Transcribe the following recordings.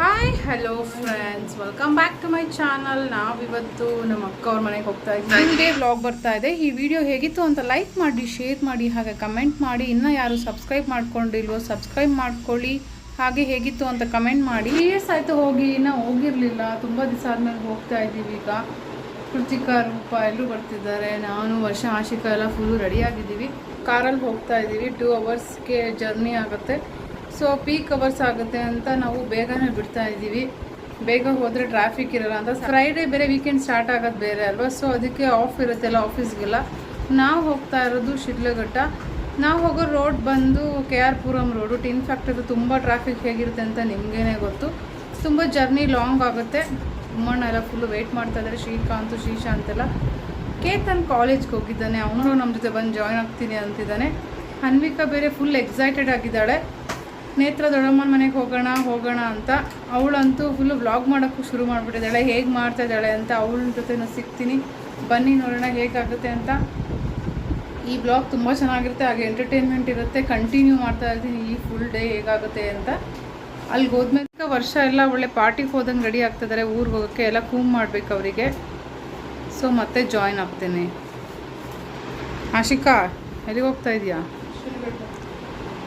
Hi hello friends welcome back to my channel ನಾವಿವತ್ತು ನಮ್ಮ ಅಕ್ಕ ಅವ್ರ ಮನೆಗೆ ಹೋಗ್ತಾ ಇದ್ದೀವಿ ನಿಮಗೆ ವ್ಲಾಗ್ ಬರ್ತಾ ಇದೆ. ಈ ವಿಡಿಯೋ ಹೇಗಿತ್ತು ಅಂತ ಲೈಕ್ ಮಾಡಿ ಶೇರ್ ಮಾಡಿ, ಹಾಗೆ ಕಮೆಂಟ್ ಮಾಡಿ. ಇನ್ನೂ ಯಾರು ಸಬ್ಸ್ಕ್ರೈಬ್ ಮಾಡ್ಕೊಂಡಿಲ್ವೋ ಸಬ್ಸ್ಕ್ರೈಬ್ ಮಾಡ್ಕೊಳ್ಳಿ. ಹಾಗೆ ಹೇಗಿತ್ತು ಅಂತ ಕಮೆಂಟ್ ಮಾಡಿ. ಇಯರ್ಸ್ ಆಯಿತು ಹೋಗಿ, ಇನ್ನೂ ಹೋಗಿರಲಿಲ್ಲ. ತುಂಬ ದಿವಸ ಆದಮೇಲೆ ಹೋಗ್ತಾ ಇದ್ದೀವಿ ಈಗ. ಕೃತಿಕಾ ರೂಪ ಎಲ್ಲರೂ ಬರ್ತಿದ್ದಾರೆ. ನಾನು, ವರ್ಷ, ಆಶಿಕ ಎಲ್ಲ ಫುಲ್ಲು ರೆಡಿಯಾಗಿದ್ದೀವಿ ಕಾರಲ್ಲಿ ಹೋಗ್ತಾ ಇದ್ದೀವಿ. ಟೂ ಅವರ್ಸ್ಗೆ ಜರ್ನಿ ಆಗುತ್ತೆ. ಸೊ ಪೀಕ್ ಅವರ್ಸ್ ಆಗುತ್ತೆ ಅಂತ ನಾವು ಬೇಗನೆ ಬಿಡ್ತಾ ಇದ್ದೀವಿ. ಬೇಗ ಹೋದರೆ ಟ್ರಾಫಿಕ್ ಇರಲ್ಲ ಅಂತ. ಫ್ರೈಡೇ ಬೇರೆ ವೀಕೆಂಡ್ ಸ್ಟಾರ್ಟ್ ಆಗೋದು ಬೇರೆ ಅಲ್ವಾ? ಸೊ ಅದಕ್ಕೆ ಆಫ್ ಇರುತ್ತೆಲ್ಲ ಆಫೀಸ್ಗೆಲ್ಲ ನಾವು ಹೋಗ್ತಾ ಇರೋದು ಶಿಡ್ಲಘಟ್ಟ. ನಾವು ಹೋಗೋ ರೋಡ್ ಬಂದು K R Puram road tin factory ತುಂಬ ಟ್ರಾಫಿಕ್ ಹೇಗಿರುತ್ತೆ ಅಂತ ನಿಮಗೇನೆ ಗೊತ್ತು. ತುಂಬ ಜರ್ನಿ ಲಾಂಗ್ ಆಗುತ್ತೆ. ಎಲ್ಲ ಫುಲ್ಲು ವೆಯ್ಟ್ ಮಾಡ್ತಾ ಇದ್ದಾರೆ ಶ್ರೀಕಾಂತ್ ಶ್ರೀಶಾಂತ್ ಎಲ್ಲ ಕೇತನ್ ಕಾಲೇಜ್ಗೆ ಹೋಗಿದ್ದಾನೆ. ಅವನು ನಮ್ಮ ಜೊತೆ ಬಂದು ಜಾಯ್ನ್ ಆಗ್ತೀನಿ ಅಂತಿದ್ದಾನೆ. ಅನ್ವಿಕಾ ಬೇರೆ ಫುಲ್ ಎಕ್ಸೈಟೆಡ್ ಆಗಿದ್ದಾಳೆ. ನೇತ್ರ ದೊಡ್ಡಮ್ಮನ ಮನೆಗೆ ಹೋಗೋಣ ಹೋಗೋಣ ಅಂತ. ಅವಳಂತೂ ಫುಲ್ಲು ವ್ಲಾಗ್ ಮಾಡೋಕ್ಕೂ ಶುರು ಮಾಡಿಬಿಟ್ಟಿದ್ದಾಳೆ. ಹೇಗೆ ಮಾಡ್ತಾ ಇದ್ದಾಳೆ ಅಂತ ಅವಳ ಜೊತೆನೂ ಸಿಗ್ತೀನಿ. ಬನ್ನಿ ನೋಡೋಣ ಹೇಗಾಗುತ್ತೆ ಅಂತ. ಈ ಬ್ಲಾಗ್ ತುಂಬ ಚೆನ್ನಾಗಿರುತ್ತೆ. ಹಾಗೆ ಎಂಟರ್ಟೈನ್ಮೆಂಟ್ ಇರುತ್ತೆ. ಕಂಟಿನ್ಯೂ ಮಾಡ್ತಾ ಇರ್ತೀನಿ ಈ ಫುಲ್ ಡೇ ಹೇಗಾಗುತ್ತೆ ಅಂತ. ಅಲ್ಲಿಗೆ ಹೋದ್ಮೇಲೆ ವರ್ಷ ಎಲ್ಲ ಒಳ್ಳೆ ಪಾರ್ಟಿಗೆ ಹೋದಂಗೆ ರೆಡಿ ಆಗ್ತಿದ್ದಾರೆ ಊರಿಗೆ ಹೋಗೋಕ್ಕೆ ಎಲ್ಲ ಕೂಮ್ ಮಾಡ್ಬೇಕು ಅವರಿಗೆ. ಸೊ ಮತ್ತೆ ಜಾಯ್ನ್ ಆಗ್ತೇನೆ. ಆಶಿಕಾ, ಎಲ್ಲಿಗೆ ಹೋಗ್ತಾ ಇದೆಯಾ?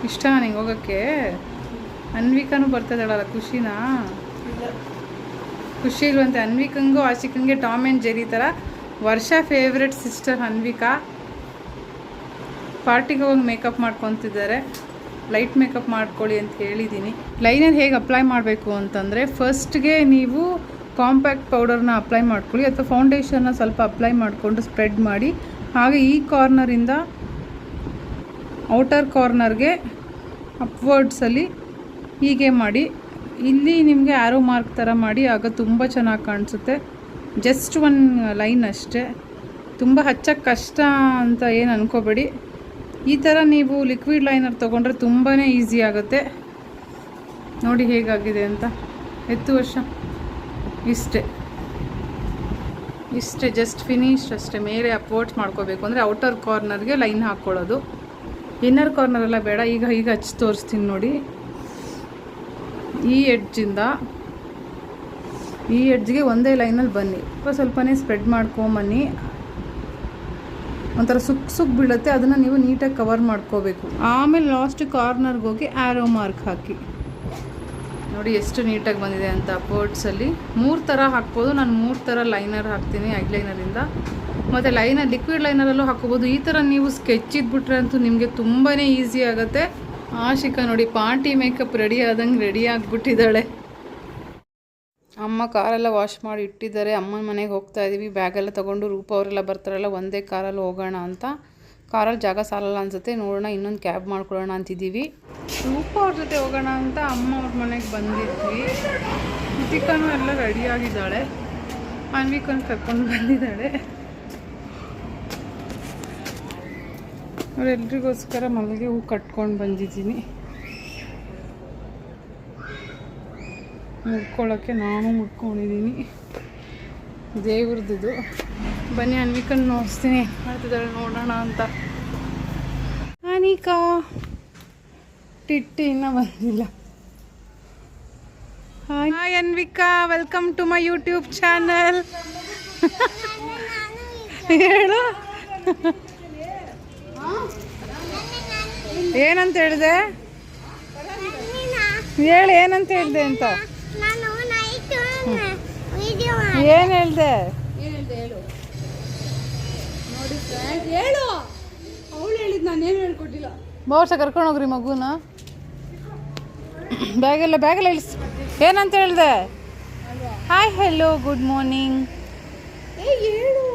ಇಷ್ಟ ನಿಂಗೆ ಹೋಗೋಕ್ಕೆ? ಅನ್ವಿಕಾನು ಬರ್ತಾ ಖುಷಿನಾ? ಖುಷಿ ಇಲ್ವಂತೆ. ಅನ್ವಿಕಂಗೂ ಆಶಿಕಂಗೆ ಟಾಮ್ ಆ್ಯಂಡ್ ಜೆರಿ ಥರ ವರ್ಷ ಫೇವ್ರೆಟ್ ಸಿಸ್ಟರ್ ಅನ್ವಿಕಾ. ಪಾರ್ಟಿಗೆ ಹೋಗಿ ಮೇಕಪ್ ಮಾಡ್ಕೊತಿದ್ದಾರೆ. ಲೈಟ್ ಮೇಕಪ್ ಮಾಡ್ಕೊಳ್ಳಿ ಅಂತ ಹೇಳಿದ್ದೀನಿ ಲೈನರ್ ಹೇಗೆ ಅಪ್ಲೈ ಮಾಡಬೇಕು ಅಂತಂದರೆ ಫಸ್ಟ್ಗೆ ನೀವು ಕಾಂಪ್ಯಾಕ್ಟ್ ಪೌಡರ್ನ ಅಪ್ಲೈ ಮಾಡ್ಕೊಳ್ಳಿ ಅಥವಾ ಫೌಂಡೇಶನ್ನ ಸ್ವಲ್ಪ ಅಪ್ಲೈ ಮಾಡಿಕೊಂಡು ಸ್ಪ್ರೆಡ್ ಮಾಡಿ. ಹಾಗೆ ಈ ಕಾರ್ನರಿಂದ ಔಟರ್ ಕಾರ್ನರ್ಗೆ ಅಪ್ವರ್ಡ್ಸಲ್ಲಿ ಹೀಗೆ ಮಾಡಿ. ಇಲ್ಲಿ ನಿಮಗೆ ಆರೋ ಮಾರ್ಕ್ ಥರ ಮಾಡಿ, ಆಗ ತುಂಬ ಚೆನ್ನಾಗಿ ಕಾಣಿಸುತ್ತೆ. ಜಸ್ಟ್ ಒನ್ ಲೈನ್ ಅಷ್ಟೇ. ತುಂಬ ಹಚ್ಚಕ್ಕೆ ಕಷ್ಟ ಅಂತ ಏನು ಅನ್ಕೋಬೇಡಿ. ಈ ಥರ ನೀವು ಲಿಕ್ವಿಡ್ ಲೈನರ್ ತೊಗೊಂಡ್ರೆ ತುಂಬಾ ಈಸಿ ಆಗುತ್ತೆ. ನೋಡಿ ಹೇಗಾಗಿದೆ ಅಂತ. ಎತ್ತು ವರ್ಷ? ಇಷ್ಟೇ. ಇಷ್ಟೇ ಜಸ್ಟ್ ಫಿನಿಶ್ ಅಷ್ಟೇ. ಮೇಲೆ ಅಪ್ವರ್ಡ್ಸ್ ಮಾಡ್ಕೋಬೇಕು. ಅಂದರೆ ಔಟರ್ ಕಾರ್ನರ್ಗೆ ಲೈನ್ ಹಾಕ್ಕೊಳ್ಳೋದು ಇನ್ನರ್ ಕಾರ್ನರ್ ಎಲ್ಲ ಬೇಡ. ಈಗ ಈಗ ಹಚ್ಚಿ ತೋರಿಸ್ತೀನಿ ನೋಡಿ. ಈ ಎಡ್ಜಿಂದ ಈ ಎಡ್ಜ್ಗೆ ಒಂದೇ ಲೈನಲ್ಲಿ ಬನ್ನಿ. ಸ್ವಲ್ಪ ಸ್ವಲ್ಪನೇ ಸ್ಪ್ರೆಡ್ ಮಾಡ್ಕೊಂಬನ್ನಿ. ಒಂಥರ ಸುಕ್ ಸುಕ್ ಬೀಳುತ್ತೆ. ಅದನ್ನು ನೀವು ನೀಟಾಗಿ ಕವರ್ ಮಾಡ್ಕೋಬೇಕು. ಆಮೇಲೆ ಲಾಸ್ಟ್ ಕಾರ್ನರ್ಗೆ ಹೋಗಿ ಆ್ಯರೋ ಮಾರ್ಕ್ ಹಾಕಿ. ನೋಡಿ ಎಷ್ಟು ನೀಟಾಗಿ ಬಂದಿದೆ ಅಂತ ಪರ್ಟ್ಸಲ್ಲಿ ಮೂರು ಥರ ಹಾಕ್ಬೋದು. ನಾನು ಮೂರು ಥರ ಲೈನರ್ ಹಾಕ್ತೀನಿ ಐಲೈನರಿಂದ ಮತ್ತು ಲೈನರ್ ಲಿಕ್ವಿಡ್ ಲೈನರಲ್ಲೂ ಹಾಕ್ಬೋದು ಈ ಥರ ನೀವು ಸ್ಕೆಚ್ ಇದ್ಬಿಟ್ರೆ ಅಂತೂ ನಿಮಗೆ ತುಂಬಾ ಈಸಿ ಆಗುತ್ತೆ. ಆಶಿಕಾ ನೋಡಿ, ಪಾರ್ಟಿ ಮೇಕಪ್ ರೆಡಿ ಆದಂಗೆ ರೆಡಿ ಆಗಿಬಿಟ್ಟಿದ್ದಾಳೆ. ಅಮ್ಮ ಕಾರೆಲ್ಲ ವಾಶ್ ಮಾಡಿ ಇಟ್ಟಿದ್ದಾರೆ. ಅಮ್ಮನ ಮನೆಗೆ ಹೋಗ್ತಾ ಇದ್ದೀವಿ ಬ್ಯಾಗೆಲ್ಲ ತೊಗೊಂಡು ರೂಪ ಅವರೆಲ್ಲ ಬರ್ತಾರಲ್ಲ, ಒಂದೇ ಕಾರಲ್ಲಿ ಹೋಗೋಣ ಅಂತ. ಕಾರಲ್ಲಿ ಜಾಗ ಸಾಲಲ್ಲ ಅನ್ಸುತ್ತೆ, ನೋಡೋಣ, ಇನ್ನೊಂದು ಕ್ಯಾಬ್ ಮಾಡ್ಕೊಳ್ಳೋಣ ಅಂತಿದ್ದೀವಿ. ರೂಪ ಅವ್ರ ಜೊತೆ ಹೋಗೋಣ ಅಂತ ಅಮ್ಮ ಅವ್ರ ಮನೆಗೆ ಬಂದಿದ್ವಿ. ಕೃತಿಕಾನು ಎಲ್ಲ ರೆಡಿಯಾಗಿದ್ದಾಳೆ ಅನ್ವಿಕನ್ ಕರ್ಕೊಂಡು ಬಂದಿದ್ದಾಳೆ. ಅವರೆಲ್ರಿಗೋಸ್ಕರ ಮಲ್ಲಿಗೆ ಹೂ ಕಟ್ಕೊಂಡು ಬಂದಿದ್ದೀನಿ. ಮುಡ್ಕೊಳ್ಳೋಕ್ಕೆ ನಾನು ಮುಡ್ಕೊಂಡಿದ್ದೀನಿ ದೇವ್ರದ್ದು ಬನ್ನಿ ಅನ್ವಿಕನ್ ನೋಡಿಸ್ತೀನಿ ಮಾಡ್ತಿದ್ದಾಳೆ ನೋಡೋಣ ಅಂತ. ಅನಿಕಾ ಟಿಟ್ಟಿ ಇನ್ನೂ ಬಂದಿಲ್ಲ. Hi Anvika. Welcome to my YouTube channel ಹೇಳು. ಏನಂತ ಹೇಳಿದೆ? ಹೇಳು ಏನಂತ ಹೇಳಿದೆ ಅಂತ. ಏನು ಹೇಳ್ದೆ? ಹೇಳು. ಅವಳು ಹೇಳಿದ್ ನಾನು ಏನು ಹೇಳ್ಕೊಟ್ಟಿಲ್ಲ. ಕರ್ಕೊಂಡು ಹೋಗ್ರಿ ಮಗುನ. ಬ್ಯಾಗೆಲ್ಲ ಬ್ಯಾಗೆಲ್ಲ ಇಳಿಸ್. ಏನಂತ ಹೇಳಿದೆ? Hi hello good morning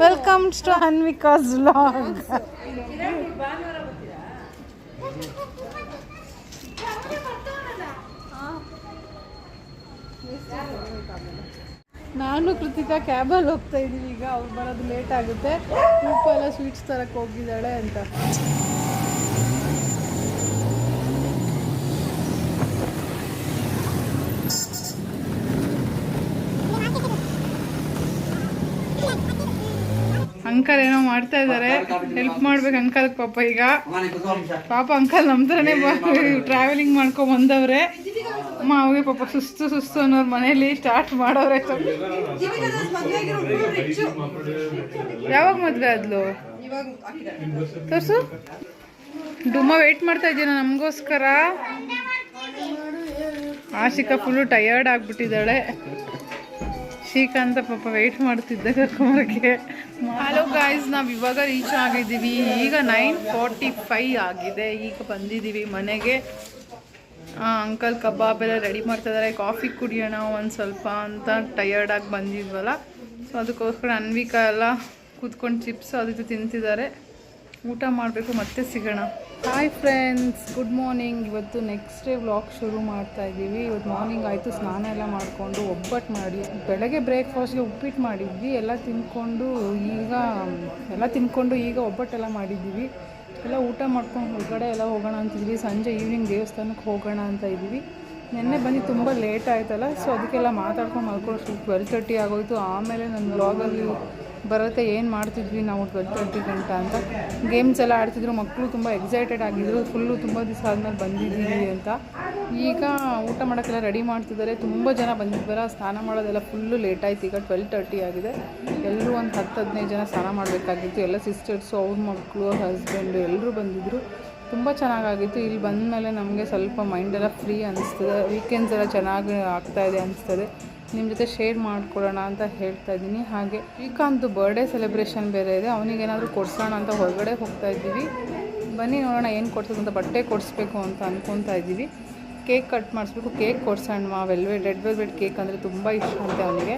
welcome to Anvika's vlog ನಾನು ಕೃತಿಕಾ ಕ್ಯಾಬಲ್ಲಿ ಹೋಗ್ತಾ ಇದ್ದೀವಿ ಈಗ ಅವ್ರು ಬರೋದು ಲೇಟ್ ಆಗುತ್ತೆ. ರೂಪ ಎಲ್ಲ ಸ್ವೀಟ್ಸ್ ತರಕ್ಕೆ ಹೋಗಿದ್ದಾಳೆ ಅಂತ. ಅಂಕಲ್ ಏನೋ ಮಾಡ್ತಾ ಇದ್ದಾರೆ. ಹೆಲ್ಪ್ ಮಾಡ್ಬೇಕು ಅಂಕಲ್ ಪಾಪ ಈಗ. ಪಾಪ ಅಂಕಲ್ ನಮ್ಮ ಟ್ರಾವೆಲಿಂಗ್ ಮಾಡ್ಕೊಂಡ್ ಬಂದವ್ರೆ. ಅವ್ರಿಗೆ ಪಾಪ ಸುಸ್ತು ಸುಸ್ತು ಅನ್ನೋರು ಮನೇಲಿ ಸ್ಟಾರ್ಟ್ ಮಾಡೋರೆ ಯಾವಾಗ ಮದ್ವೆ ಆದ್ಲು? ತೋರ್ಸು. ಡುಮ್ಮ ವೆಯ್ಟ್ ಮಾಡ್ತಾ ಇದ್ದೀನ ನಮಗೋಸ್ಕರ? ಆಶಿಕಾ ಫುಲ್ಲು ಟಯರ್ಡ್ ಆಗಿಬಿಟ್ಟಿದ್ದಾಳೆ. ಶ್ರೀಕಾಂತ ಪಾಪ ವೆಯ್ಟ್ ಮಾಡ್ತಿದ್ದೆ ಕರ್ಕೊಂಬರಕ್ಕೆ. ಹಲೋ ಗಾಯ್ಸ್ ನಾವು ಇವಾಗ ರೀಚ್ ಆಗಿದ್ದೀವಿ. ಈಗ ನೈನ್ ಫಾರ್ಟಿ ಫೈ ಆಗಿದೆ. ಈಗ ಬಂದಿದ್ದೀವಿ ಮನೆಗೆ. ಅಂಕಲ್ ಕಬಾಬ್ ಎಲ್ಲ ರೆಡಿ ಮಾಡ್ತಿದ್ದಾರೆ ಕಾಫಿ ಕುಡಿಯೋಣ ಒಂದು ಸ್ವಲ್ಪ ಅಂತ ಟಯರ್ಡಾಗಿ ಬಂದಿದ್ವಲ್ಲ. ಸೊ ಅದಕ್ಕೋಸ್ಕರ ಅನ್ವಿಕ ಎಲ್ಲ ಕೂತ್ಕೊಂಡು ಚಿಪ್ಸ್ ಅದು ಇದು ತಿಂತಿದ್ದಾರೆ ಊಟ ಮಾಡಬೇಕು, ಮತ್ತೆ ಸಿಗೋಣ. ಹಾಯ್ ಫ್ರೆಂಡ್ಸ್ ಗುಡ್ ಮಾರ್ನಿಂಗ್ ಇವತ್ತು ನೆಕ್ಸ್ಟ್ ಡೇ ವ್ಲಾಗ್ ಶುರು ಮಾಡ್ತಾ ಇದ್ದೀವಿ. ಇವತ್ತು ಮಾರ್ನಿಂಗ್ ಆಯಿತು, ಸ್ನಾನ ಎಲ್ಲ ಮಾಡಿಕೊಂಡು ಒಬ್ಬಟ್ಟು ಮಾಡಿ, ಬೆಳಗ್ಗೆ ಬ್ರೇಕ್ಫಾಸ್ಟ್ಗೆ ಉಪ್ಪಿಟ್ಟು ಮಾಡಿದ್ವಿ. ಎಲ್ಲ ತಿಂದ್ಕೊಂಡು ಈಗ, ಎಲ್ಲ ತಿಂದ್ಕೊಂಡು ಈಗ ಒಬ್ಬಟ್ಟೆಲ್ಲ ಮಾಡಿದ್ದೀವಿ. ಎಲ್ಲ ಊಟ ಮಾಡ್ಕೊಂಡು ಹೊರಗಡೆ ಎಲ್ಲ ಹೋಗೋಣ ಅಂತಿದ್ವಿ. ಸಂಜೆ ಈವ್ನಿಂಗ್ ದೇವಸ್ಥಾನಕ್ಕೆ ಹೋಗೋಣ ಅಂತ ಇದ್ವಿ. ನಿನ್ನೆ ಬಂದು ತುಂಬ ಲೇಟ್ ಆಯ್ತಲ್ಲ ಸೊ ಅದಕ್ಕೆಲ್ಲ ಮಾತಾಡ್ಕೊಂಡು ಮಲ್ಕೊಳ್ಳೋಷ್ಟು ಟ್ವೆಲ್ ತರ್ಟಿ ಆಗೋಯ್ತು. ಆಮೇಲೆ ನನ್ನ ಬ್ಲಾಗಲ್ಲಿ ಬರುತ್ತೆ, ಏನು ಮಾಡ್ತಿದ್ವಿ ನಾವು ಟ್ವೆಲ್ ತರ್ಟಿ ಗಂಟ ಅಂತ. ಗೇಮ್ಸ್ ಎಲ್ಲ ಆಡ್ತಿದ್ರು ಮಕ್ಕಳು ತುಂಬ ಎಕ್ಸೈಟೆಡ್ ಆಗಿದ್ರು ಫುಲ್ಲು ತುಂಬ ದಿವಸ ಆದಮೇಲೆ ಬಂದಿದ್ದೀವಿ ಅಂತ. ಈಗ ಊಟ ಮಾಡೋಕ್ಕೆಲ್ಲ ರೆಡಿ ಮಾಡ್ತಿದ್ದಾರೆ, ತುಂಬ ಜನ ಬಂದಿದ್ವಲ್ಲ ಸ್ನಾನ ಮಾಡೋದೆಲ್ಲ ಫುಲ್ಲು ಲೇಟ್ ಆಯ್ತು, ಈಗ ಟ್ವೆಲ್ ತರ್ಟಿ ಆಗಿದೆ. ಎಲ್ಲರೂ ಒಂದು ಹತ್ತು ಹದಿನೈದು ಜನ ಸ್ನಾನ ಮಾಡಬೇಕಾಗಿತ್ತು, ಎಲ್ಲ ಸಿಸ್ಟರ್ಸು ಅವ್ರ ಮಕ್ಕಳು ಅವ್ರ ಹಸ್ಬೆಂಡು ಎಲ್ಲರೂ ಬಂದಿದ್ದರು ತುಂಬ ಚೆನ್ನಾಗಾಗಿತ್ತು, ಇಲ್ಲಿ ಬಂದಮೇಲೆ ನಮಗೆ ಸ್ವಲ್ಪ ಮೈಂಡೆಲ್ಲ ಫ್ರೀ ಅನಿಸ್ತದೆ ವೀಕೆಂಡ್ಸ್ ಎಲ್ಲ ಚೆನ್ನಾಗಿ ಆಗ್ತಾಯಿದೆ ಅನಿಸ್ತದೆ. ನಿಮ್ಮ ಜೊತೆ ಶೇರ್ ಮಾಡ್ಕೊಡೋಣ ಅಂತ ಹೇಳ್ತಾ ಇದ್ದೀನಿ. ಹಾಗೆ ಶ್ರೀಕಾಂತ್ ಬರ್ಡೇ ಸೆಲೆಬ್ರೇಷನ್ ಬೇರೆ ಇದೆ. ಅವನಿಗೇನಾದರೂ ಕೊಡ್ಸೋಣ ಅಂತ ಹೊರಗಡೆ ಹೋಗ್ತಾ ಇದ್ದೀವಿ. ಬನ್ನಿ ನೋಡೋಣ ಏನು ಕೊಡ್ಸೋದು ಬಟ್ಟೆ ಕೊಡಿಸ್ಬೇಕು ಅಂತ ಅಂದ್ಕೊತಾ ಇದ್ದೀವಿ. ಕೇಕ್ ಕಟ್ ಮಾಡಿಸ್ಬೇಕು ಕೇಕ್ ಕೊಡ್ಸೋಣ. ವೆಲ್ವೆ ರೆಡ್ ವೆಲ್ವೆಟ್ ಕೇಕ್ ಅಂದರೆ ತುಂಬ ಇಷ್ಟ ಅಂತೆ ಅವನಿಗೆ.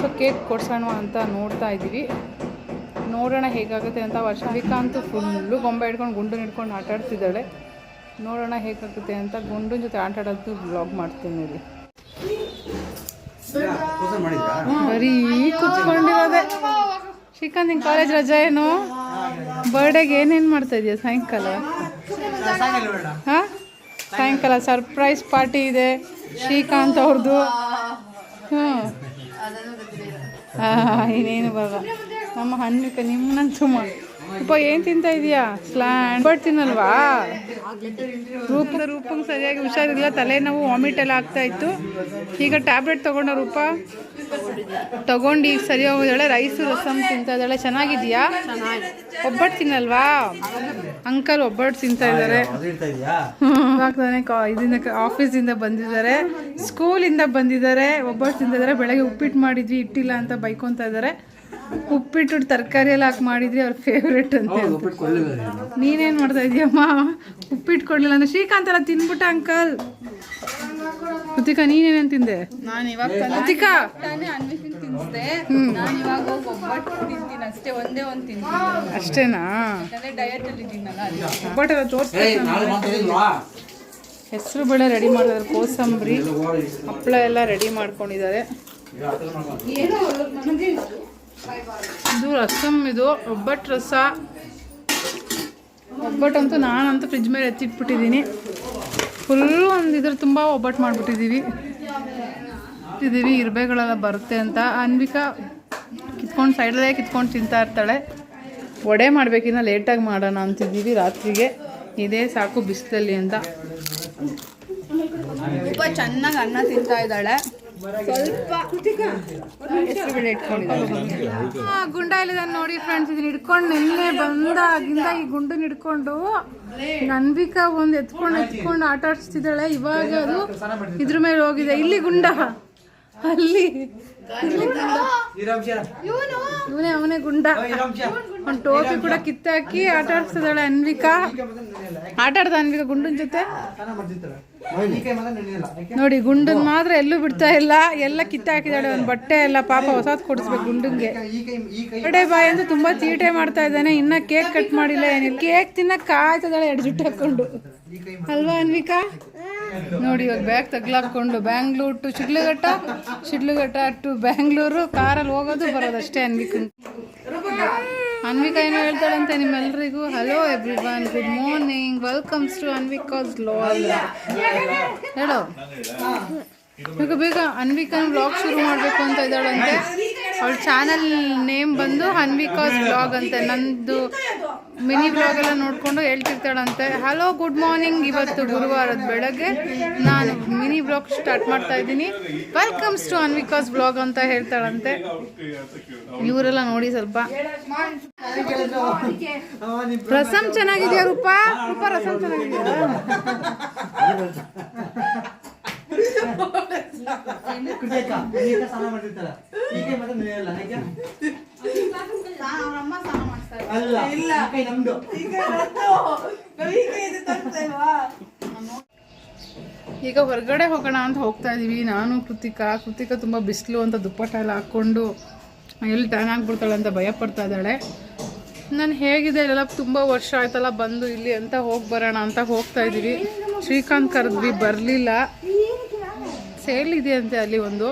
ಸೊ ಕೇಕ್ ಕೊಡ್ಸೋಣ ಅಂತ ನೋಡ್ತಾ ಇದ್ದೀವಿ. ನೋಡೋಣ ಹೇಗಾಗುತ್ತೆ ಅಂತ. ವರ್ಷ ಶ್ರೀಕಾಂತು ಫುಲ್ಲು ಗೊಂಬೆ ಹಿಡ್ಕೊಂಡು ಗುಂಡು ಹಿಡ್ಕೊಂಡು ಆಟಾಡ್ತಿದ್ದಾಳೆ. ನೋಡೋಣ ಹೇಗಾಗುತ್ತೆ ಅಂತ. ಗುಂಡಿನ ಜೊತೆ ಆಟಾಡೋದು ಬ್ಲಾಗ್ ಮಾಡ್ತೀನಿ ಇಲ್ಲಿ. ಬರೀ ಕುತ್ಕೊಂಡಿರೋದೆ. ಶ್ರೀಕಾಂತ್ ನಿಂಗೆ ಕಾಲೇಜ್ ರಜಾ ಏನು? ಬರ್ಡೇಗೆ ಏನೇನು ಮಾಡ್ತಾ ಇದೆಯಾ ಸಾಯಂಕಾಲ ಹಾಂ? ಸಾಯಂಕಾಲ ಸರ್ಪ್ರೈಸ್ ಪಾರ್ಟಿ ಇದೆ. ಶ್ರೀಕಾಂತ್ ಅವ್ರದ್ದು ಹ್ಞೂ ಹಾಂ ಇನ್ನೇನು ಬರಲ್ಲ. ನಮ್ಮ ಹಣ್ಣಿಕ ನಿಮ್ಮನ್ನಂತೂ ಮಾಡಿ ಅಪ್ಪ ಏನು ತಿಂತಾ ಇದೀಯಾ? ಸ್ಲ್ಯಾಂಡ್ ಬಟ್ ತಿನ್ನಲ್ವಾ? ರೂಪ ರೂಪಂಗೆ ಸರಿಯಾಗಿ ಹುಷಾರಿಲ್ಲ. ತಲೆನೋವು ವಾಮಿಟ್ ಎಲ್ಲ ಆಗ್ತಾ ಇತ್ತು. ಈಗ ಟ್ಯಾಬ್ಲೆಟ್ ತಗೊಂಡ ರೂಪ. ತಗೊಂಡು ಈಗ ಸರಿ ಹೋಗಿದ್ದಾಳೆ ರೈಸು ರಸಮ್ ತಿಂತಾ ಇದ್ದಾಳೆ. ಚೆನ್ನಾಗಿದ್ಯಾ? ಒಬ್ಬಟ್ಟು ತಿನ್ನಲ್ವಾ? ಅಂಕಲ್ ಒಬ್ಬಟ್ಟು ತಿಂತಾ ಇದ್ದಾರೆ. ಇದನ್ನ ಆಫೀಸಿಂದ ಬಂದಿದ್ದಾರೆ. ಸ್ಕೂಲಿಂದ ಬಂದಿದ್ದಾರೆ. ಒಬ್ಬಟ್ಟು ತಿಂತಿದ್ದಾರೆ ಬೆಳಗ್ಗೆ ಉಪ್ಪಿಟ್ಟು ಮಾಡಿದ್ವಿ ಇಟ್ಟಿಲ್ಲ ಅಂತ ಬೈಕೊಂತ ಇದ್ದಾರೆ. ಉಪ್ಪಿಟ್ಟು ತರಕಾರಿ ಎಲ್ಲ ಹಾಕಿ ಮಾಡಿದ್ರಿ ಅವ್ರ ಫೇವ್ರೇಟ್ ಅಂತ ನೀನೇನು ಮಾಡ್ತಾ ಇದೀಯಮ್ಮ ಉಪ್ಪಿಟ್ಟು ಕೊಡ್ಲಿಲ್ಲ ಅಂದ್ರೆ ಶ್ರೀಕಾಂತ್ ಎಲ್ಲ ತಿನ್ಬಿಟ್ಟ ಅಂಕಲ್. ಕೃತಿಕಾ ನೀನೇನೇನು ತಿಂದೆ? ನಾನು ಇವಾಗ ಕೃತಿಕಾ! ತಾನೇ ಅನ್ವಿಸಿಂಗ್ ತಿನ್ನಿಸ್ದೆ ನಾನು ಇವಾಗ ಹೋಗಿ ಒಬ್ಬಟ್ಟು ತಿಂತೀನಿ ಅಷ್ಟೇ ಒಂದೇ ಒಂದು ತಿಂತೀನಿ. ಅಷ್ಟೇನಾ? ಯಾಕಂದ್ರೆ ಡಯಟ್ ಅಲ್ಲಿ ಇದ್ದೀನಲ್ಲ ಒಬ್ಬಟ್ಟೆಲ್ಲ ಹೆಸರು ಬೇಳೆ ರೆಡಿ ಮಾಡಿದಾರೆ ಕೋಸಂಬರಿ. ಹಪ್ಪಳ ಎಲ್ಲ ರೆಡಿ ಮಾಡ್ಕೊಂಡಿದ್ದಾರೆ. ಇದು ರಸಮ್ ಇದು ಒಬ್ಬಟ್ಟು ರಸ. ಒಬ್ಬಟ್ಟಂತೂ ನಾನಂತೂ ಫ್ರಿಜ್ ಮೇಲೆ ಎತ್ತಿಟ್ಬಿಟ್ಟಿದ್ದೀನಿ. ಫುಲ್ಲು ಒಂದು ಇದ್ರ ತುಂಬ ಒಬ್ಬಟ್ಟು ಮಾಡಿಬಿಟ್ಟಿದ್ದೀವಿ. ಇದ್ದೀವಿ ಇರ್ಬೇಗಳೆಲ್ಲ ಬರುತ್ತೆ ಅಂತ. ಅನ್ವಿಕಾ ಕಿತ್ಕೊಂಡು ಸೈಡಲ್ಲೇ ಕಿತ್ಕೊಂಡು ತಿಂತಾ ಇರ್ತಾಳೆ. ವಡೆ ಮಾಡಬೇಕಿನ್ನ ಲೇಟಾಗಿ ಮಾಡೋಣ ಅಂತಿದ್ದೀವಿ ರಾತ್ರಿಗೆ. ಇದೇ ಸಾಕು ಬಿಸಿಲಲ್ಲಿ ಅಂತ. ತುಂಬ ಚೆನ್ನಾಗಿ ಅನ್ನ ತಿಂತಾ ಇದ್ದಾಳೆ. ಸ್ವಲ್ಪ ಗುಂಡ ಇಲ್ಲದನ್ನ ನೋಡಿ ಫ್ರೆಂಡ್ಸ್ ಇದನ್ನ ಹಿಡ್ಕೊಂಡು ನಿನ್ನೆ ಬಂದಾಗಿಂದ ಈ ಗುಂಡನ್ನ ಹಿಡ್ಕೊಂಡು ಅನ್ವಿಕಾ ಒಂದು ಎತ್ಕೊಂಡು ಎತ್ಕೊಂಡು ಆಟ ಆಡಿಸ್ತಿದ್ದಾಳೆ. ಇವಾಗ ಅದು ಇದ್ರ ಮೇಲೆ ಹೋಗಿದೆ. ಇಲ್ಲಿ ಗುಂಡ. ಅಲ್ಲಿ. ಇವನೇ ಅವನೇ ಗುಂಡ. ಒಂದು ಟೋಪಿ ಕೂಡ ಕಿತ್ತಾಕಿ ಆಟ ಆಡಿಸ್ತಿದ್ದಾಳೆ ಅನ್ವಿಕಾ. ಆಟ ಆಡ್ದ ಅನ್ಬೇಕು ಗುಂಡನ್ ಜೊತೆ? ನೋಡಿ ಗುಂಡನ್ ಮಾತ್ರ ಎಲ್ಲೂ ಬಿಡ್ತಾ ಇಲ್ಲ. ಎಲ್ಲ ಕಿತ್ತಾಕಿದಾಳೆ ಒಂದು ಬಟ್ಟೆ ಎಲ್ಲ ಪಾಪ ಹೊಸದ್ ಕೊಡಿಸ್ಬೇಕು ಗುಂಡನ್ಗೆ. ಕಡೆ ಬಾಯ್ ಅಂತ ತುಂಬಾ ಚೀಟೆ ಮಾಡ್ತಾ ಇದ್ದಾನೆ. ಇನ್ನ ಕೇಕ್ ಕಟ್ ಮಾಡಿಲ್ಲ ಏನಿಲ್ಲ. ಕೇಕ್ ತಿನ್ನಕ್ ಕಾಯ್ತಿದ್ದಾಳೆ ಎರಡು ಜುಟ್ಟು ಹಾಕೊಂಡು. ಅಲ್ವಾ ಅನ್ವಿಕಾ? ನೋಡಿ ಇವಾಗ ಬ್ಯಾಗ್ ತಗ್ಲಾಕೊಂಡು ಬ್ಯಾಂಗ್ಳೂರ್ ಟು ಶಿಡ್ಲಘಟ್ಟ. ಶಿಡ್ಲಘಟ್ಟ ಟು ಬ್ಯಾಂಗ್ಳೂರು. ಕಾರಲ್ಲಿ ಹೋಗೋದು ಬರೋದು ಅಷ್ಟೇ ಅನ್ವಿಕಾ ಏನೋ ಹೇಳ್ತಾಳಂತೆ ನಿಮ್ಮೆಲ್ಲರಿಗೂ hello everyone good morning welcomes to Anvika's Lal ಹೇಳೋ ಬೇಗ ಬೇಗ. ಅನ್ವಿಕಾ ಬ್ಲಾಗ್ ಶುರು ಮಾಡಬೇಕು ಅಂತ ಇದ್ದಾಳಂತೆ. ಅವಳ ಚಾನಲ್ ನೇಮ್ ಬಂದು ಹನ್ವಿಕಾಸ್ ಬ್ಲಾಗ್ ಅಂತೆ. ನಂದು ಮಿನಿ ಬ್ಲಾಗ್ ಎಲ್ಲ ನೋಡ್ಕೊಂಡು ಹೇಳ್ತಿರ್ತಾಳಂತೆ. ಹಲೋ ಗುಡ್ ಮಾರ್ನಿಂಗ್ ಇವತ್ತು ಗುರುವಾರದ ಬೆಳಗ್ಗೆ ನಾನು ಮಿನಿ ಬ್ಲಾಗ್ ಸ್ಟಾರ್ಟ್ ಮಾಡ್ತಾ ಇದ್ದೀನಿ. ವೆಲ್ಕಮ್ಸ್ ಟು ಅನ್ವಿಕಾಸ್ ಬ್ಲಾಗ್ ಅಂತ ಹೇಳ್ತಾಳಂತೆ. ಇವರೆಲ್ಲ ನೋಡಿ ಸ್ವಲ್ಪ. ರಸಂ ಚೆನ್ನಾಗಿದೆಯಾ ರೂಪಾ? ರೂಪ ರಸಂ ಚೆನ್ನಾಗಿದೆಯಾ? ಈಗ ಸ್ನಾನ ಮಾಡ್ತಿರ್ತಾರ. ಈಗ ಮತ್ತೆ ನೀವೆಲ್ಲ ಹೇಗೆ ಅಮ್ಮ ಸ್ನಾನ ಮಾಡಿಸ್ತಾ ಅಲ್ಲ ಇಲ್ಲ. ಕೈ ನಮ್ದು. ಈಗ ಹೊರಗಡೆ ಹೋಗೋಣ ಅಂತ ಹೋಗ್ತಾ ಇದೀವಿ. ನಾನು ಕೃತಿಕಾ. ಕೃತಿಕಾ ತುಂಬ ಬಿಸಿಲು ಅಂತ ದುಪ್ಪಟ್ಟ ಎಲ್ಲ ಹಾಕ್ಕೊಂಡು ಎಲ್ಲಿ ಟ್ಯಾನ್ ಆಗ್ಬಿಡ್ತಾಳೆ ಅಂತ ಭಯ ಪಡ್ತಾ ಇದ್ದಾಳೆ. ನಾನು ಹೇಗಿದೆ ಎಲ್ಲ ತುಂಬ ವರ್ಷ ಆಯ್ತಲ್ಲ ಬಂದು ಇಲ್ಲಿ ಅಂತ ಹೋಗಿ ಬರೋಣ ಅಂತ ಹೋಗ್ತಾ ಇದ್ದೀವಿ ಶ್ರೀಕಾಂತ್ ಕರೆದ್ವಿ ಬರಲಿಲ್ಲ. ಸೇಲ್ ಇದೆ ಅಂತೆ ಅಲ್ಲಿ ಒಂದು.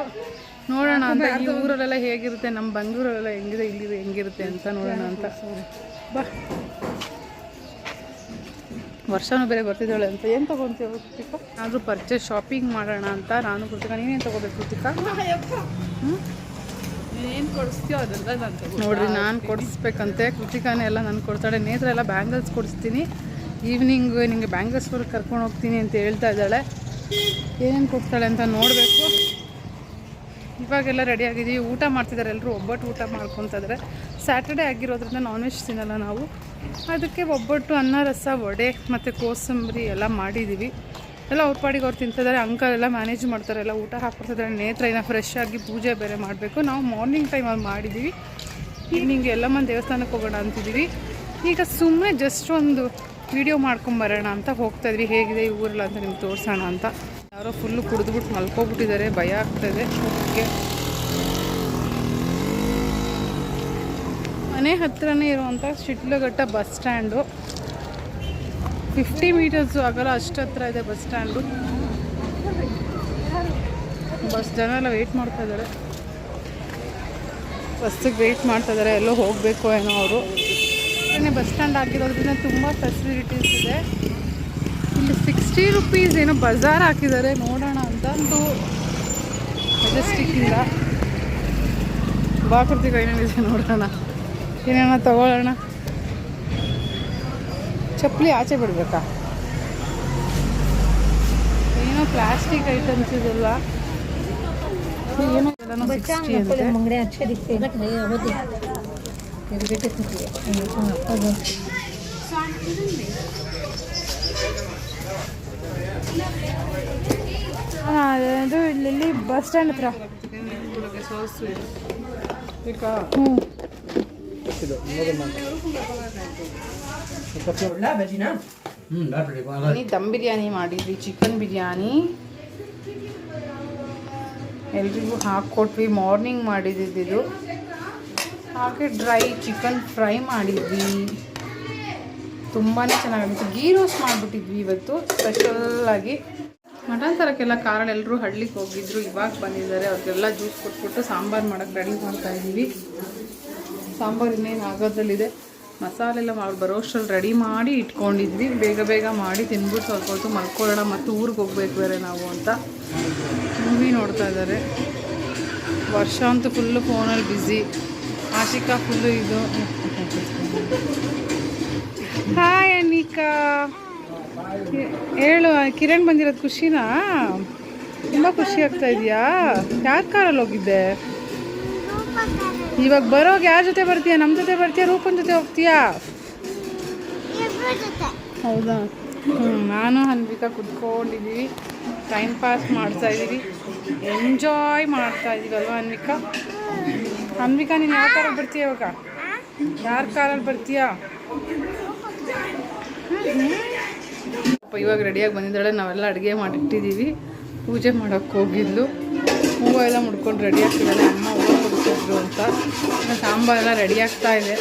ನೋಡೋಣ ಅಂತ. ಈ ಊರಲ್ಲೆಲ್ಲ ಹೇಗಿರುತ್ತೆ ನಮ್ಮ ಬೆಂಗಳೂರಲ್ಲೆಲ್ಲ ಹೆಂಗಿದೆ ಇಲ್ಲಿ ಹೆಂಗಿರುತ್ತೆ ಅಂತ ನೋಡೋಣ ಅಂತ. ಬಾ. ವರ್ಷನೂ ಬೇರೆ ಬರ್ತಿದ್ದಾಳೆ ಅಂತ. ಏನು ತೊಗೊತೀವಿ ಕೃತಿಕ ಆದರೂ ಪರ್ಚೇಸ್ ಶಾಪಿಂಗ್ ಮಾಡೋಣ ಅಂತ ನಾನು ಕೃತಿಕ. ನೀನೇನು ತೊಗೋಬೇಕು ಕೃತಿಕ? ಏನು ಕೊಡಿಸ್ತೀಯೋ ಅದೆಲ್ಲ ನಾನು ನೋಡ್ರಿ ನಾನು ಕೊಡಿಸ್ಬೇಕಂತೆ. ಕೃತಿಕಾನೇ ಎಲ್ಲ ನಾನು ಕೊಡ್ತಾಳೆ. ನೇತ್ರ ಎಲ್ಲ ಬ್ಯಾಂಗಲ್ಸ್ ಕೊಡಿಸ್ತೀನಿ. ಈವ್ನಿಂಗ್ ನಿಮಗೆ ಬ್ಯಾಂಗಲ್ಸ್ ಕರ್ಕೊಂಡು ಹೋಗ್ತೀನಿ ಅಂತ ಹೇಳ್ತಾ ಇದ್ದಾಳೆ. ಏನೇನು ಕೊಡ್ತಾಳೆ ಅಂತ ನೋಡಬೇಕು. ಇವಾಗೆಲ್ಲ ರೆಡಿ ಆಗಿದ್ದೀವಿ. ಊಟ ಮಾಡ್ತಿದ್ದಾರೆ ಎಲ್ಲರೂ ಒಬ್ಬಟ್ಟು ಊಟ ಮಾಡ್ಕೊತಿದ್ರೆ. ಸ್ಯಾಟರ್ಡೇ ಆಗಿರೋದ್ರಿಂದ ನಾನ್ ವೆಜ್ ತಿನ್ನಲ್ಲ ನಾವು. ಅದಕ್ಕೆ ಒಬ್ಬಟ್ಟು, ಅನ್ನ, ರಸ, ವಡೆ ಮತ್ತು ಕೋಸಂಬರಿ ಎಲ್ಲ ಮಾಡಿದ್ದೀವಿ ಎಲ್ಲ ಅವ್ರ ಪಾಡಿಗೆ ಅವ್ರು ತಿಂತಿದ್ದಾರೆ ಅಂಕಲ್ ಎಲ್ಲ ಮ್ಯಾನೇಜ್ ಮಾಡ್ತಾರೆ. ಎಲ್ಲ ಊಟ ಹಾಕ್ಕೊಡ್ತಿದ್ದಾರೆ ನೇತ್ರ ಏನೋ ಫ್ರೆಶ್ ಆಗಿ ಪೂಜೆ ಬೇರೆ ಮಾಡಬೇಕು. ನಾವು ಮಾರ್ನಿಂಗ್ ಟೈಮಲ್ಲಿ ಮಾಡಿದ್ದೀವಿ ಈವ್ನಿಂಗ್ ಎಲ್ಲಮ್ಮನ ದೇವಸ್ಥಾನಕ್ಕೆ ಹೋಗೋಣ ಅಂತಿದ್ದೀವಿ ಈಗ ಸುಮ್ಮನೆ ಜಸ್ಟ್ ಒಂದು ವಿಡಿಯೋ ಮಾಡ್ಕೊಂಬರೋಣ ಅಂತ ಹೋಗ್ತಾ ಇದ್ವಿ ಹೇಗಿದೆ ಈ ಊರೆಲ್ಲ ಅಂತ ನಿಮ್ಗೆ ತೋರಿಸೋಣ ಅಂತ. ಯಾರೋ ಫುಲ್ಲು ಕುಡಿದ್ಬಿಟ್ಟು ಮಲ್ಕೊಬಿಟ್ಟಿದ್ದಾರೆ. ಭಯ ಆಗ್ತದೆ ಹೋಗಕ್ಕೆ ಮನೆ ಹತ್ರನೇ ಇರುವಂಥ Shidlaghatta bus stand. Fifty metres ಆಗಲ್ಲ ಅಷ್ಟು ಹತ್ರ ಇದೆ ಬಸ್ ಸ್ಟ್ಯಾಂಡು. ಬಸ್ ಜನ ಎಲ್ಲ ವೆಯ್ಟ್ ಮಾಡ್ತಾ ಇದ್ದಾರೆ ಬಸ್ಸಿಗೆ ವೆಯ್ಟ್ ಮಾಡ್ತಾ ಇದ್ದಾರೆ ಎಲ್ಲೋ ಹೋಗಬೇಕು ಏನೋ ಅವರು. ಬಸ್ ಸ್ಟ್ಯಾಂಡ್ ಆಗಿರೋದ್ರಿಂದ ತುಂಬ ಫೆಸಿಲಿಟೀಸ್ ಇದೆ. ಇಲ್ಲಿ ಸಿಕ್ಸ್ಟಿ ರುಪೀಸ್ ಏನೋ ಬಜಾರ್ ಹಾಕಿದ್ದಾರೆ ನೋಡೋಣ ಅಂತ ಒಂದು ಮೆಜೆಸ್ಟಿಕ್ಕಿಂದ ಬಾಕೃತಿ ಕೈನಲ್ಲಿದೆ ನೋಡೋಣ. ಏನೇನ ತಗೊಳ್ಳೋಣ. ಚಪ್ಪಲಿ ಆಚೆ ಬಿಡ್ಬೇಕಾ? ಏನೋ ಪ್ಲಾಸ್ಟಿಕ್ ಐಟಮ್ಸ್ ಇದೆಲ್ಲ ಏನೋ ಸಿಕ್ಸ್ಟಿ ಅಂತೆ. ತಿರುಗಿಟ್ಟು ಅದು ಇಲ್ಲಿ ಬಸ್ ಸ್ಟ್ಯಾಂಡ್ ಹತ್ರ. ದಮ್ ಬಿರಿಯಾನಿ ಮಾಡಿದ್ವಿ ಚಿಕನ್ ಬಿರಿಯಾನಿ. ಎಲ್ರಿಗೂ ಹಾಕ್ಕೊಟ್ವಿ ಮಾರ್ನಿಂಗ್ ಮಾಡಿದ್ದು ಹಾಗೆ ಡ್ರೈ ಚಿಕನ್ ಫ್ರೈ ಮಾಡಿದ್ವಿ. ತುಂಬಾ ಚೆನ್ನಾಗಿತ್ತು ಗೀ ರೋಸ್ಟ್ ಮಾಡಿಬಿಟ್ಟಿದ್ವಿ ಇವತ್ತು ಸ್ಪೆಷಲ್ಲಾಗಿ ಮಟನ್ ತರಕ್ಕೆಲ್ಲ ಕಾರಲ್ಲಿ ಎಲ್ಲರೂ ಹಳ್ಳಿಗೆ ಹೋಗಿದ್ರು, ಇವಾಗ ಬಂದಿದ್ದಾರೆ. ಅವ್ರಿಗೆಲ್ಲ ಜ್ಯೂಸ್ ಕೊಟ್ಬಿಟ್ಟು ಸಾಂಬಾರು ಮಾಡೋಕ್ಕೆ ರೆಡಿ ಮಾಡ್ತಾ ಇದ್ದೀವಿ. ಸಾಂಬಾರು ಇನ್ನೇನು ಆಗೋದ್ರಲ್ಲಿದೆ. ಮಸಾಲೆ ಎಲ್ಲ ಮಾಡಿ ಬರೋಷ್ಟರಲ್ಲಿ ರೆಡಿ ಮಾಡಿ ಇಟ್ಕೊಂಡಿದ್ವಿ. ಬೇಗ ಬೇಗ ಮಾಡಿ ತಿನ್ಬಿಟ್ಟು ಸ್ವಲ್ಪ ಹೊತ್ತು ಮಲ್ಕೊಳ್ಳೋಣ ಮತ್ತು ಊರಿಗೆ ಹೋಗ್ಬೇಕು ಬೇರೆ ನಾವು ಅಂತ. ಮೂವಿ ನೋಡ್ತಾ ಇದ್ದಾರೆ. ವರ್ಷ ಅಂತೂ ಫುಲ್ಲು ಫೋನಲ್ಲಿ ಬ್ಯುಸಿ ಆಶಿಕಾ ಫುಲ್ಲು ಇದು. ಹಾಯ್ ಅನಿಕಾ ಹೇಳು, ಕಿರಣ್ ಬಂದಿರೋದು ಖುಷಿನಾ? ತುಂಬ ಖುಷಿ ಆಗ್ತಾ ಇದೆಯಾ? ಯಾರ ಕಾರಲ್ಲಿ ಹೋಗಿದ್ದೆ? ಇವಾಗ ಬರೋಗ ಯಾರ ಜೊತೆ ಬರ್ತೀಯಾ? ನಮ್ಮ ಜೊತೆ ಬರ್ತೀಯಾ? ರೂಪನ್ ಜೊತೆ ಹೋಗ್ತೀಯಾ? ಹೌದಾ? ನಾನು ಅನ್ವಿಕಾ ಕುತ್ಕೊಂಡಿದ್ದೀವಿ ಟೈಮ್ ಪಾಸ್ ಮಾಡ್ತಾ ಇದ್ದೀವಿ ಎಂಜಾಯ್ ಮಾಡ್ತಾ ಇದ್ದೀವಿ ಅಲ್ವಾ ಅನ್ವಿಕಾ ಅನ್ವಿಕಾ ನೀನು ಯಾವ ಕಾರಲ್ಲಿ ಬರ್ತೀಯ ಇವಾಗ? ಯಾರ ಕಾರಲ್ಲಿ ಬರ್ತೀಯಾ? ಅಪ್ಪ ಇವಾಗ ರೆಡಿಯಾಗಿ ಬಂದಿದ್ದಾಳೆ. ನಾವೆಲ್ಲ ಅಡುಗೆ ಮಾಡಿಟ್ಟಿದ್ದೀವಿ. ಪೂಜೆ ಮಾಡೋಕ್ಕೆ ಹೋಗಿದ್ಲು. ಹೂವು ಎಲ್ಲ ಮುಡ್ಕೊಂಡು ರೆಡಿ ಆಗ್ತಿದ್ದಾಳೆ. ಅಮ್ಮ ಹೂವು ಕೊಡ್ತಿದ್ರು ಅಂತ. ಇನ್ನು ಸಾಂಬಾರೆಲ್ಲ ರೆಡಿ ಆಗ್ತಾ ಇದೆ.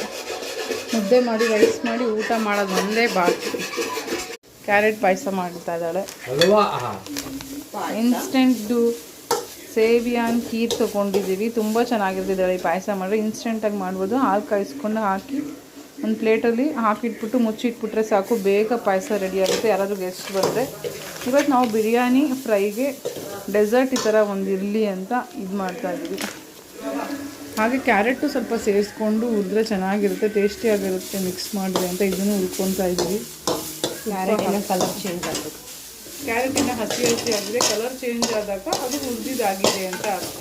ಮುದ್ದೆ ಮಾಡಿ ರೈಸ್ ಮಾಡಿ ಊಟ ಮಾಡೋದು ಒಂದೇ ಬಾಕಿ. ಕ್ಯಾರೆಟ್ ಪಾಯಸ ಮಾಡ್ತಾ ಇದ್ದಾಳೆ. ಅಲ್ವಾ ಇನ್ಸ್ಟೆಂಟು ಸೇವಿಯಾನ್ ಖೀರ್ ತೊಗೊಂಡಿದ್ದೀವಿ. ತುಂಬ ಚೆನ್ನಾಗಿರ್ತಿದ್ದಾಳೆ ಈ ಪಾಯಸ ಮಾಡಿದ್ರೆ. ಇನ್ಸ್ಟೆಂಟಾಗಿ ಮಾಡ್ಬೋದು. ಹಾಲು ಕಾಯಿಸ್ಕೊಂಡು ಹಾಕಿ ಒಂದು ಪ್ಲೇಟಲ್ಲಿ ಹಾಕಿಟ್ಬಿಟ್ಟು ಮುಚ್ಚಿಟ್ಬಿಟ್ರೆ ಸಾಕು. ಬೇಗ ಪಾಯಸ ರೆಡಿ ಆಗುತ್ತೆ. ಯಾರಾದರೂ ಗೆಸ್ಟ್ ಬಂದರೆ. ಇವತ್ತು ನಾವು ಬಿರಿಯಾನಿ ಫ್ರೈಗೆ ಡೆಸರ್ಟ್ ಈ ಥರ ಒಂದು ಇರಲಿ ಅಂತ ಇದು ಮಾಡ್ತಾ ಇದ್ದೀವಿ. ಹಾಗೆ ಕ್ಯಾರೆಟು ಸ್ವಲ್ಪ ಸೇರಿಸ್ಕೊಂಡು ಹುರಿದ್ರೆ ಚೆನ್ನಾಗಿರುತ್ತೆ. ಟೇಸ್ಟಿಯಾಗಿರುತ್ತೆ ಮಿಕ್ಸ್ ಮಾಡಿದ್ರೆ ಅಂತ ಇದನ್ನು ಹುರ್ಕೊತಾ ಇದ್ದೀವಿ. ಕ್ಯಾರೆಟ್ ಕಲರ್ ಚೇಂಜ್ ಆಗಬೇಕು. ಕ್ಯಾರೆಟಿನ ಹಸಿ ಹಸಿ ಆಗಿದೆ ಕಲರ್ ಚೇಂಜ್ ಆದಾಗ ಅದು ಹುರಿದಿದ್ದಾಗಿದೆ ಅಂತ ಅರ್ಥ.